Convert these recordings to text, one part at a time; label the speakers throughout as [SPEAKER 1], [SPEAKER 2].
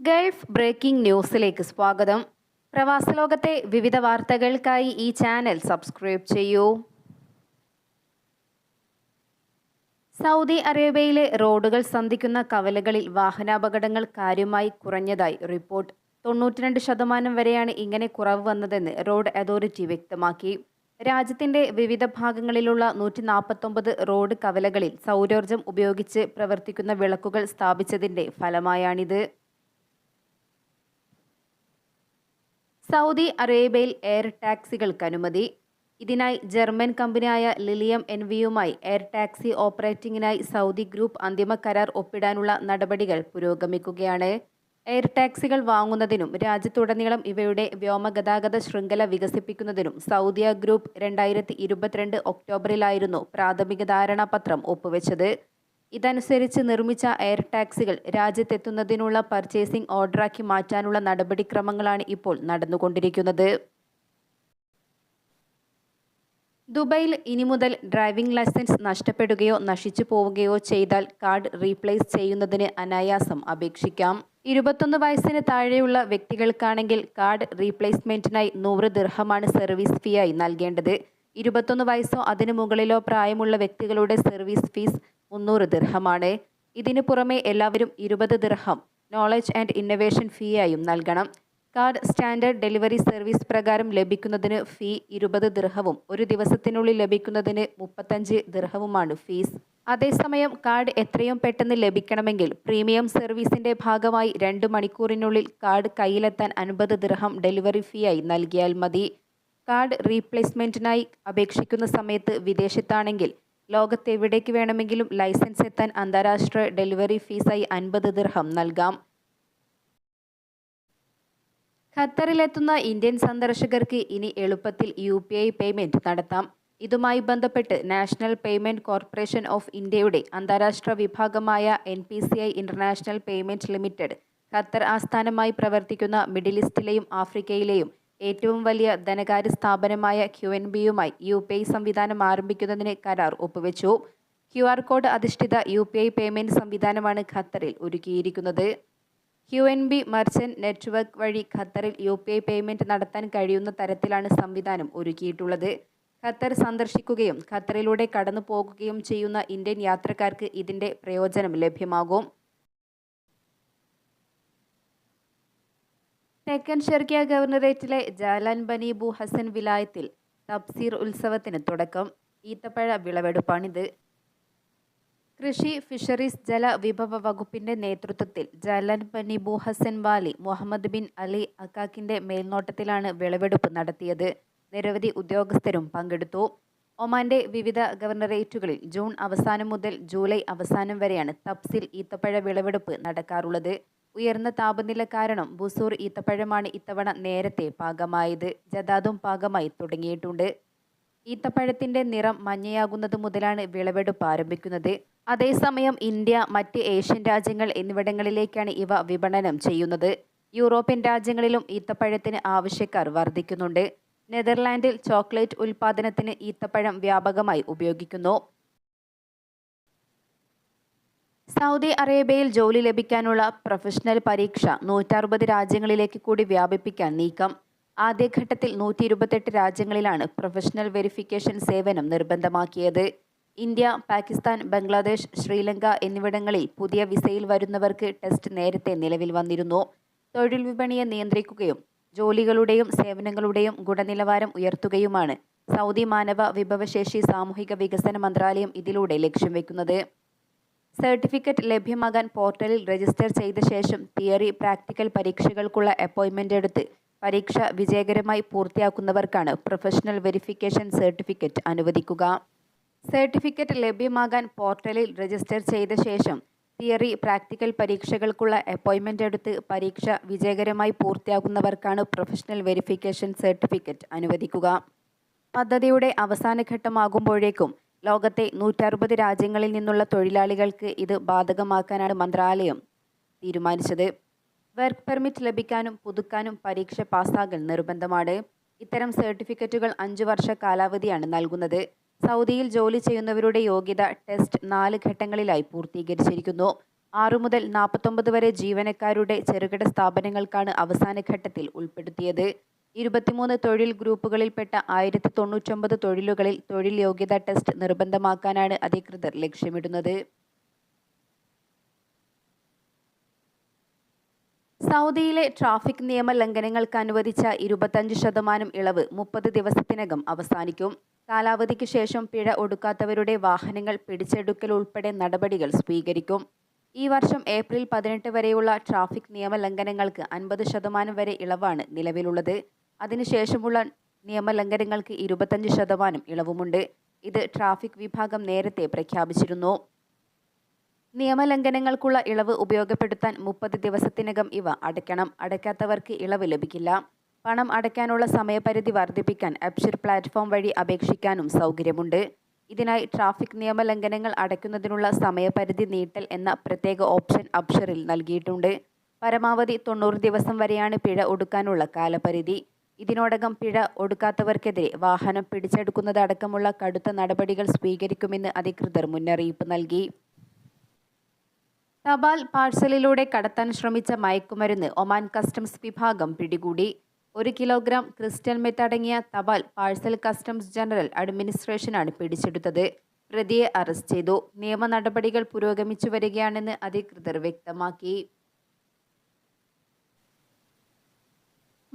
[SPEAKER 1] Gulf breaking ന്യൂസിലേക്ക് സ്വാഗതം. പ്രവാസലോകത്തെ വിവിധ വാർത്തകൾക്കായി ഈ ചാനൽ സബ്സ്ക്രൈബ് ചെയ്യൂ. സൗദി അറേബ്യയിലെ റോഡുകൾ സന്ധിക്കുന്ന കവലകളിൽ വാഹനാപകടങ്ങൾ കാര്യമായി കുറഞ്ഞതായി റിപ്പോർട്ട്. തൊണ്ണൂറ്റിരണ്ട് ശതമാനം വരെയാണ് ഇങ്ങനെ കുറവ് വന്നതെന്ന് റോഡ് അതോറിറ്റി വ്യക്തമാക്കി. രാജ്യത്തിന്റെ വിവിധ ഭാഗങ്ങളിലുള്ള നൂറ്റി നാൽപ്പത്തൊമ്പത് റോഡ് കവലകളിൽ സൗരോർജം ഉപയോഗിച്ച് പ്രവർത്തിക്കുന്ന വിളക്കുകൾ സ്ഥാപിച്ചതിന്റെ ഫലമായാണിത്. സൗദി അറേബ്യയിൽ എയർ ടാക്സികൾക്ക് അനുമതി. ഇതിനായി ജർമ്മൻ കമ്പനിയായ ലിലിയം എൻവിയുമായി എയർ ടാക്സി ഓപ്പറേറ്റിംഗിനായി സൗദി ഗ്രൂപ്പ് അന്തിമ കരാർ ഒപ്പിടാനുള്ള നടപടികൾ പുരോഗമിക്കുകയാണ്. എയർ ടാക്സികൾ വാങ്ങുന്നതിനും രാജ്യത്തുടനീളം ഇവയുടെ വ്യോമഗതാഗത ശൃംഖല വികസിപ്പിക്കുന്നതിനും സൗദിയ ഗ്രൂപ്പ് രണ്ടായിരത്തി ഇരുപത്തിരണ്ട് ഒക്ടോബറിലായിരുന്നു പ്രാഥമിക ധാരണാപത്രം ഒപ്പുവെച്ചത്. ഇതനുസരിച്ച് നിർമ്മിച്ച എയർ ടാക്സികൾ രാജ്യത്തെത്തുന്നതിനുള്ള പർച്ചേസിംഗ് ഓർഡറാക്കി മാറ്റാനുള്ള നടപടിക്രമങ്ങളാണ് ഇപ്പോൾ നടന്നുകൊണ്ടിരിക്കുന്നത്. ദുബൈയിൽ ഇനി മുതൽ ഡ്രൈവിംഗ് ലൈസൻസ് നഷ്ടപ്പെടുകയോ നശിച്ചു പോവുകയോ ചെയ്താൽ കാർഡ് റീപ്ലേസ് ചെയ്യുന്നതിന് അനായാസം അപേക്ഷിക്കാം. ഇരുപത്തൊന്ന് വയസ്സിന് താഴെയുള്ള വ്യക്തികൾക്കാണെങ്കിൽ കാർഡ് റീപ്ലേസ്മെന്റിനായി നൂറ് ദിർഹമാണ് സർവീസ് ഫീയായി നൽകേണ്ടത്. ഇരുപത്തൊന്ന് വയസ്സോ അതിനു മുകളിലോ പ്രായമുള്ള വ്യക്തികളുടെ സർവീസ് ഫീസ് മുന്നൂറ് ദിർഹമാണ്. ഇതിനു പുറമെ എല്ലാവരും ഇരുപത് ദിർഹം നോളജ് ആൻഡ് ഇന്നൊവേഷൻ ഫീയായും നൽകണം. കാർഡ് സ്റ്റാൻഡേർഡ് ഡെലിവറി സർവീസ് പ്രകാരം ലഭിക്കുന്നതിന് ഫീ ഇരുപത് ദിർഹവും ഒരു ദിവസത്തിനുള്ളിൽ ലഭിക്കുന്നതിന് മുപ്പത്തഞ്ച് ദിർഹവുമാണ് ഫീസ് അതേസമയം കാർഡ് എത്രയും പെട്ടെന്ന് ലഭിക്കണമെങ്കിൽ പ്രീമിയം സർവീസിന്റെ ഭാഗമായി രണ്ട് മണിക്കൂറിനുള്ളിൽ കാർഡ് കയ്യിലെത്താൻ അൻപത് ദിർഹം ഡെലിവറി ഫീയായി നൽകിയാൽ മതി. കാർഡ് റീപ്ലേസ്മെന്റിനായി അപേക്ഷിക്കുന്ന സമയത്ത് വിദേശത്താണെങ്കിൽ ലോകത്തെവിടേക്ക് വേണമെങ്കിലും ലൈസൻസ് എത്താൻ അന്താരാഷ്ട്ര ഡെലിവറി ഫീസായി അൻപത് ദിർഹം നൽകാം. ഖത്തറിലെത്തുന്ന ഇന്ത്യൻ സന്ദർശകർക്ക് ഇനി എളുപ്പത്തിൽ യു പി ഐ പേയ്മെന്റ് നടത്താം. ഇതുമായി ബന്ധപ്പെട്ട് നാഷണൽ പേയ്മെന്റ് കോർപ്പറേഷൻ ഓഫ് ഇന്ത്യയുടെ അന്താരാഷ്ട്ര വിഭാഗമായ N P C I international payment limited Qatar ആസ്ഥാനമായി പ്രവർത്തിക്കുന്ന മിഡിൽ ഈസ്റ്റിലെയും ആഫ്രിക്കയിലെയും ഏറ്റവും വലിയ ധനകാര്യ സ്ഥാപനമായ ക്യു എൻ ബിയുമായി യു പി ഐ സംവിധാനം ആരംഭിക്കുന്നതിന് കരാർ ഒപ്പുവെച്ചു. ക്യു ആർ കോഡ് അധിഷ്ഠിത യു പി ഐ പേയ്മെന്റ് സംവിധാനമാണ് ഖത്തറിൽ ഒരുക്കിയിരിക്കുന്നത്. Q N B merchant network വഴി ഖത്തറിൽ യു പി ഐ പേയ്മെന്റ് നടത്താൻ കഴിയുന്ന തരത്തിലാണ് സംവിധാനം ഒരുക്കിയിട്ടുള്ളത്. ഖത്തർ സന്ദർശിക്കുകയും ഖത്തറിലൂടെ കടന്നു പോകുകയും ചെയ്യുന്ന ഇന്ത്യൻ യാത്രക്കാർക്ക് ഇതിന്റെ പ്രയോജനം ലഭ്യമാകും. തെക്കൻ ഷെർക്കിയ ഗവർണറേറ്റിലെ ജാലാൻ ബനി ബു ഹസൻ വിലായത്തിൽ തബ്സീർ ഉത്സവത്തിന് തുടക്കം. ഈത്തപ്പഴ വിളവെടുപ്പാണിത്. കൃഷി ഫിഷറീസ് ജല വിഭവ വകുപ്പിന്റെ നേതൃത്വത്തിൽ Jalan Bani Bu Hasan Wali Muhammad bin Ali അക്കാക്കിന്റെ മേൽനോട്ടത്തിലാണ് വിളവെടുപ്പ് നടത്തിയത്. നിരവധി ഉദ്യോഗസ്ഥരും പങ്കെടുത്തു. ഒമാന്റെ വിവിധ ഗവർണറേറ്റുകളിൽ ജൂൺ അവസാനം മുതൽ ജൂലൈ അവസാനം വരെയാണ് തപ്സിൽ ഈത്തപ്പഴ വിളവെടുപ്പ് നടക്കാറുള്ളത്. ഉയർന്ന താപനില കാരണം ബുസൂർ ഈത്തപ്പഴമാണ് ഇത്തവണ നേരത്തെ പാകമായത്. ജദാദും പാകമായി തുടങ്ങിയിട്ടുണ്ട്. ഈത്തപ്പഴത്തിന്റെ നിറം മഞ്ഞയാകുന്നത് മുതലാണ് വിളവെടുപ്പ് ആരംഭിക്കുന്നത്. അതേസമയം ഇന്ത്യ മറ്റ് ഏഷ്യൻ രാജ്യങ്ങൾ എന്നിവിടങ്ങളിലേക്കാണ് ഇവ വിപണനം ചെയ്യുന്നത്. യൂറോപ്യൻ രാജ്യങ്ങളിലും ഈത്തപ്പഴത്തിന് ആവശ്യക്കാർ വർദ്ധിക്കുന്നുണ്ട്. നെതർലാൻഡിൽ ചോക്ലേറ്റ് ഉൽപ്പാദനത്തിന് ഈത്തപ്പഴം വ്യാപകമായി ഉപയോഗിക്കുന്നു. സൗദി അറേബ്യയിൽ ജോലി ലഭിക്കാനുള്ള പ്രൊഫഷണൽ പരീക്ഷ നൂറ്ററുപത് രാജ്യങ്ങളിലേക്ക് കൂടി വ്യാപിപ്പിക്കാൻ നീക്കം. ആദ്യഘട്ടത്തിൽ നൂറ്റി ഇരുപത്തെട്ട് രാജ്യങ്ങളിലാണ് പ്രൊഫഷണൽ വെരിഫിക്കേഷൻ സേവനം നിർബന്ധമാക്കിയത്. ഇന്ത്യ പാകിസ്ഥാൻ ബംഗ്ലാദേശ് ശ്രീലങ്ക എന്നിവിടങ്ങളിൽ പുതിയ വിസയിൽ വരുന്നവർക്ക് ടെസ്റ്റ് നേരത്തെ നിലവിൽ വന്നിരുന്നു. തൊഴിൽ വിപണിയെ നിയന്ത്രിക്കുകയും ജോലികളുടെയും സേവനങ്ങളുടെയും ഗുണനിലവാരം ഉയർത്തുകയുമാണ് സൗദി മാനവ വിഭവശേഷി സാമൂഹിക വികസന മന്ത്രാലയം ഇതിലൂടെ ലക്ഷ്യം വെക്കുന്നത്. സർട്ടിഫിക്കറ്റ് ലഭ്യമാകാൻ പോർട്ടലിൽ രജിസ്റ്റർ ചെയ്ത ശേഷം തിയറി പ്രാക്ടിക്കൽ പരീക്ഷകൾക്കുള്ള അപ്പോയിൻമെന്റ് എടുത്ത് പരീക്ഷ വിജയകരമായി പൂർത്തിയാക്കുന്നവർക്കാണ് പ്രൊഫഷണൽ വെരിഫിക്കേഷൻ സർട്ടിഫിക്കറ്റ് അനുവദിക്കുക. സർട്ടിഫിക്കറ്റ് ലഭ്യമാകാൻ പോർട്ടലിൽ രജിസ്റ്റർ ചെയ്ത ശേഷം തിയറി പ്രാക്ടിക്കൽ പരീക്ഷകൾക്കുള്ള അപ്പോയിൻമെന്റ് എടുത്ത് പരീക്ഷ വിജയകരമായി പൂർത്തിയാക്കുന്നവർക്കാണ് പ്രൊഫഷണൽ വെരിഫിക്കേഷൻ സർട്ടിഫിക്കറ്റ് അനുവദിക്കുക. പദ്ധതിയുടെ അവസാന ഘട്ടമാകുമ്പോഴേക്കും ലോകത്തെ നൂറ്ററുപത് രാജ്യങ്ങളിൽ നിന്നുള്ള തൊഴിലാളികൾക്ക് ഇത് ബാധകമാക്കാനാണ് മന്ത്രാലയം തീരുമാനിച്ചത്. വർക്ക് പെർമിറ്റ് ലഭിക്കാനും പുതുക്കാനും പരീക്ഷ പാസ്സാകൽ നിർബന്ധമാണ്. ഇത്തരം സർട്ടിഫിക്കറ്റുകൾ അഞ്ചു വർഷ കാലാവധിയാണ് നൽകുന്നത്. സൗദിയിൽ ജോലി ചെയ്യുന്നവരുടെ യോഗ്യത ടെസ്റ്റ് നാല് ഘട്ടങ്ങളിലായി പൂർത്തീകരിച്ചിരിക്കുന്നു. ആറു മുതൽ നാൽപ്പത്തൊമ്പത് വരെ ജീവനക്കാരുടെ ചെറുകിട സ്ഥാപനങ്ങൾക്കാണ് അവസാന ഘട്ടത്തിൽ ഉൾപ്പെടുത്തിയത്. ഇരുപത്തിമൂന്ന് തൊഴിൽ ഗ്രൂപ്പുകളിൽപ്പെട്ട ആയിരത്തി തൊണ്ണൂറ്റൊമ്പത് തൊഴിലുകളിൽ തൊഴിൽ യോഗ്യതാ ടെസ്റ്റ് നിർബന്ധമാക്കാനാണ് അധികൃതർ ലക്ഷ്യമിടുന്നത്. സൗദിയിലെ ട്രാഫിക് നിയമ ലംഘനങ്ങൾക്ക് അനുവദിച്ച ഇരുപത്തഞ്ച് ശതമാനം ഇളവ് മുപ്പത് ദിവസത്തിനകം അവസാനിക്കും. കാലാവധിക്ക് ശേഷം പിഴ ഒടുക്കാത്തവരുടെ വാഹനങ്ങൾ പിടിച്ചെടുക്കൽ ഉൾപ്പെടെ നടപടികൾ സ്വീകരിക്കും. ഈ വർഷം ഏപ്രിൽ പതിനെട്ട് വരെയുള്ള ട്രാഫിക് നിയമ ലംഘനങ്ങൾക്ക് അൻപത് ശതമാനം വരെ ഇളവാണ് നിലവിലുള്ളത്. അതിനുശേഷമുള്ള നിയമലംഘനങ്ങൾക്ക് ഇരുപത്തഞ്ച് ശതമാനം ഇളവുമുണ്ട്. ഇത് ട്രാഫിക് വിഭാഗം നേരത്തെ പ്രഖ്യാപിച്ചിരുന്നു. നിയമലംഘനങ്ങൾക്കുള്ള ഇളവ് ഉപയോഗപ്പെടുത്താൻ മുപ്പത് ദിവസത്തിനകം ഇവ അടയ്ക്കണം. അടയ്ക്കാത്തവർക്ക് ഇളവ് ലഭിക്കില്ല. പണം അടയ്ക്കാനുള്ള സമയപരിധി വർദ്ധിപ്പിക്കാൻ അപ്ഷിർ പ്ലാറ്റ്ഫോം വഴി അപേക്ഷിക്കാനും സൗകര്യമുണ്ട്. ഇതിനായി ട്രാഫിക് നിയമലംഘനങ്ങൾ അടയ്ക്കുന്നതിനുള്ള സമയപരിധി നീട്ടൽ എന്ന പ്രത്യേക ഓപ്ഷൻ അപ്ഷറിൽ നൽകിയിട്ടുണ്ട്. പരമാവധി തൊണ്ണൂറ് ദിവസം വരെയാണ് പിഴ ഒടുക്കാനുള്ള കാലപരിധി. ഇതിനോടകം പിഴ ഒടുക്കാത്തവർക്കെതിരെ വാഹനം പിടിച്ചെടുക്കുന്നതടക്കമുള്ള കടുത്ത നടപടികൾ സ്വീകരിക്കുമെന്ന് അധികൃതർ മുന്നറിയിപ്പ് നൽകി. തപാൽ പാഴ്സലിലൂടെ കടത്താൻ ശ്രമിച്ച മയക്കുമരുന്ന് ഒമാൻ കസ്റ്റംസ് വിഭാഗം പിടികൂടി. ഒരു കിലോഗ്രാം ക്രിസ്റ്റൽ മെത്ത് അടങ്ങിയ തപാൽ പാഴ്സൽ കസ്റ്റംസ് ജനറൽ അഡ്മിനിസ്ട്രേഷനാണ് പിടിച്ചെടുത്തത്. പ്രതിയെ അറസ്റ്റ് ചെയ്തു. നിയമ നടപടികൾ പുരോഗമിച്ചു വരികയാണെന്ന് അധികൃതർ വ്യക്തമാക്കി.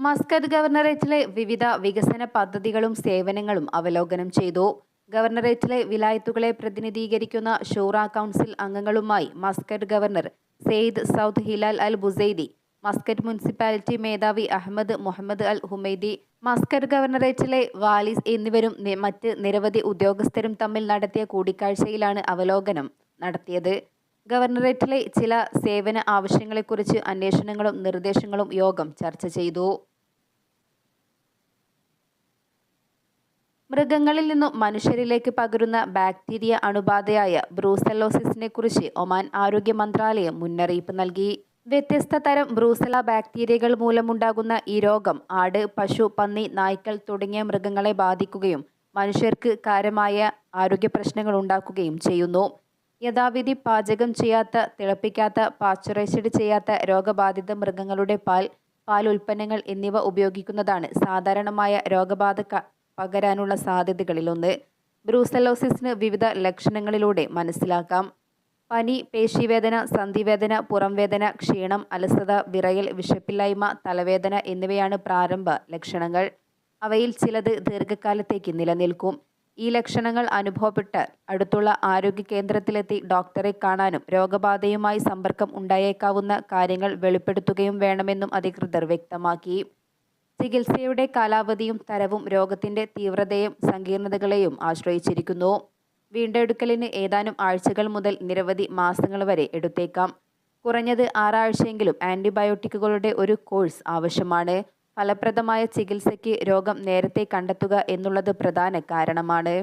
[SPEAKER 1] മസ്കത്ത് ഗവർണറേറ്റിലെ വിവിധ വികസന പദ്ധതികളും സേവനങ്ങളും അവലോകനം ചെയ്തു. ഗവർണറേറ്റിലെ വിലായത്തുകളെ പ്രതിനിധീകരിക്കുന്ന ഷൂറ കൗൺസിൽ അംഗങ്ങളുമായി Muscat governor Said Saud Hilal al Busaidi Muscat municipality മേധാവി Ahmed Muhammad al Humaidi Muscat ഗവർണറേറ്റിലെ walis എന്നിവരും മറ്റ് നിരവധി ഉദ്യോഗസ്ഥരും തമ്മിൽ നടത്തിയ കൂടിക്കാഴ്ചയിലാണ് അവലോകനം നടത്തിയത്. ഗവർണറേറ്റിലെ ചില സേവന ആവശ്യങ്ങളെക്കുറിച്ച് അന്വേഷണങ്ങളും നിർദ്ദേശങ്ങളും യോഗം ചർച്ച ചെയ്തു. മൃഗങ്ങളിൽ നിന്നും മനുഷ്യരിലേക്ക് പകരുന്ന ബാക്ടീരിയ അണുബാധയായ ബ്രൂസലോസിസിനെ കുറിച്ച് ഒമാൻ ആരോഗ്യ മന്ത്രാലയം മുന്നറിയിപ്പ് നൽകി. വ്യത്യസ്ത തരം ബ്രൂസല ബാക്ടീരിയകൾ മൂലമുണ്ടാകുന്ന ഈ രോഗം ആട് പശു പന്നി നായ്ക്കൾ തുടങ്ങിയ മൃഗങ്ങളെ ബാധിക്കുകയും മനുഷ്യർക്ക് കാരമായ ആരോഗ്യ പ്രശ്നങ്ങൾ ഉണ്ടാക്കുകയും ചെയ്യുന്നു. യഥാവിധി പാചകം ചെയ്യാത്ത തിളപ്പിക്കാത്ത പാസ്ചറൈസ്ഡ് ചെയ്യാത്ത രോഗബാധിത മൃഗങ്ങളുടെ പാൽ പാൽ ഉൽപ്പന്നങ്ങൾ എന്നിവ ഉപയോഗിക്കുന്നതാണ് സാധാരണമായ രോഗബാധ പകരാനുള്ള സാധ്യതകളിലൊന്ന്. ബ്രൂസലോസിസിന് വിവിധ ലക്ഷണങ്ങളിലൂടെ മനസ്സിലാക്കാം. പനി പേശിവേദന സന്ധിവേദന പുറംവേദന ക്ഷീണം അലസത വിറയൽ വിശപ്പില്ലായ്മ തലവേദന എന്നിവയാണ് പ്രാരംഭ ലക്ഷണങ്ങൾ. അവയിൽ ചിലത് ദീർഘകാലത്തേക്ക് നിലനിൽക്കും. ഈ ലക്ഷണങ്ങൾ അനുഭവപ്പെട്ട് അടുത്തുള്ള ആരോഗ്യ കേന്ദ്രത്തിലെത്തി ഡോക്ടറെ കാണാനും രോഗബാധയുമായി സമ്പർക്കം ഉണ്ടായേക്കാവുന്ന കാര്യങ്ങൾ വെളിപ്പെടുത്തുകയും വേണമെന്നും അധികൃതർ വ്യക്തമാക്കി. ചികിത്സയുടെ കാലാവധിയും തരവും രോഗത്തിന്റെ തീവ്രതയും സങ്കീർണതകളെയും ആശ്രയിച്ചിരിക്കുന്നു. വീണ്ടെടുക്കലിന് ഏതാനും ആഴ്ചകൾ മുതൽ നിരവധി മാസങ്ങൾ വരെ എടുത്തേക്കാം. കുറഞ്ഞത് ആറാഴ്ചയെങ്കിലും ആന്റിബയോട്ടിക്കുകളുടെ ഒരു കോഴ്സ് ആവശ്യമാണ്. ഫലപ്രദമായ ചികിത്സയ്ക്ക് രോഗം നേരത്തെ കണ്ടെത്തുക എന്നുള്ളത് പ്രധാന കാരണമാണ്.